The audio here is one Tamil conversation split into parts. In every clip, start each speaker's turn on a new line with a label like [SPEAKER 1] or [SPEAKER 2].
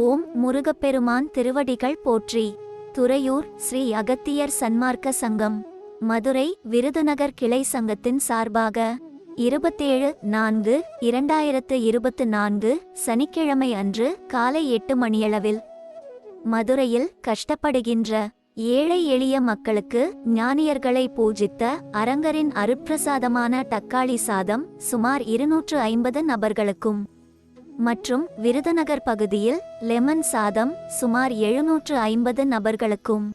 [SPEAKER 1] ஓம் முருகப்பெருமான் திருவடிகள் போற்றி. துறையூர் ஸ்ரீ அகத்தியர் சன்மார்க்க சங்கம். மதுரை விருதுநகர் கிளை சங்கத்தின் சார்பாக இருபத்தேழு நான்கு இரண்டாயிரத்து இருபத்து நான்கு சனிக்கிழமை அன்று காலை எட்டு மணியளவில் மதுரையில் கஷ்டப்படுகின்ற ஏழை எளிய மக்களுக்கு ஞானியர்களை பூஜித்த அரங்கரின் அருட்பிரசாதமான தக்காளி சாதம் சுமார் இருநூற்று ஐம்பது நபர்களுக்கும் மற்றும் விருதுநகர் பகுதியில் லெமன் சாதம் சுமார் எழுநூற்று ஐம்பது நபர்களுக்கும்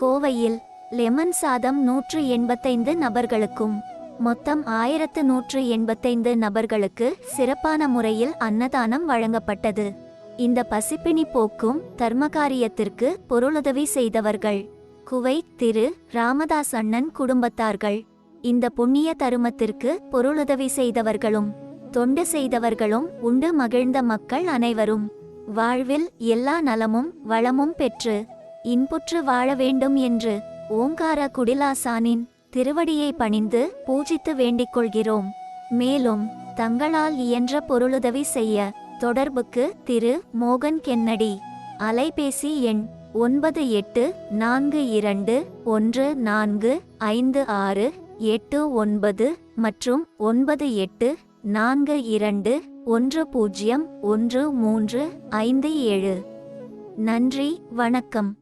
[SPEAKER 1] கோவையில் லெமன் சாதம் நூற்று எண்பத்தைந்து நபர்களுக்கும் மொத்தம் ஆயிரத்து நூற்று எண்பத்தைந்து நபர்களுக்கு சிறப்பான முறையில் அன்னதானம் வழங்கப்பட்டது. இந்த பசிப்பினி போக்கும் தர்மகாரியத்திற்கு பொருளுதவி செய்தவர்கள் குவைத் திரு ராமதாஸ் அண்ணன் குடும்பத்தார்கள். இந்த புண்ணிய தருமத்திற்கு பொருளுதவி செய்தவர்களும் தொண்டு செய்தவர்களும் உண்டு மகிழ்ந்த மக்கள் அனைவரும். வாழ்வில் எல்லா நலமும் வளமும் பெற்று இன்புற்று வாழ வேண்டும் என்று ஓங்கார குடிலாசானின் திருவடியை பணிந்து பூஜித்து வேண்டிக் கொள்கிறோம். மேலும் தங்களால் இயன்ற பொருளுதவி செய்ய தொடர்புக்கு திரு. மோகன் கென்னடி. அலைபேசி எண் ஒன்பது எட்டு நான்கு இரண்டு ஒன்று நான்கு ஐந்து ஆறு எட்டு ஒன்பது மற்றும் ஒன்பது எட்டு நான்கு இரண்டு ஒன்று பூஜ்ஜியம் ஒன்று மூன்று ஐந்து ஏழு. நன்றி வணக்கம்.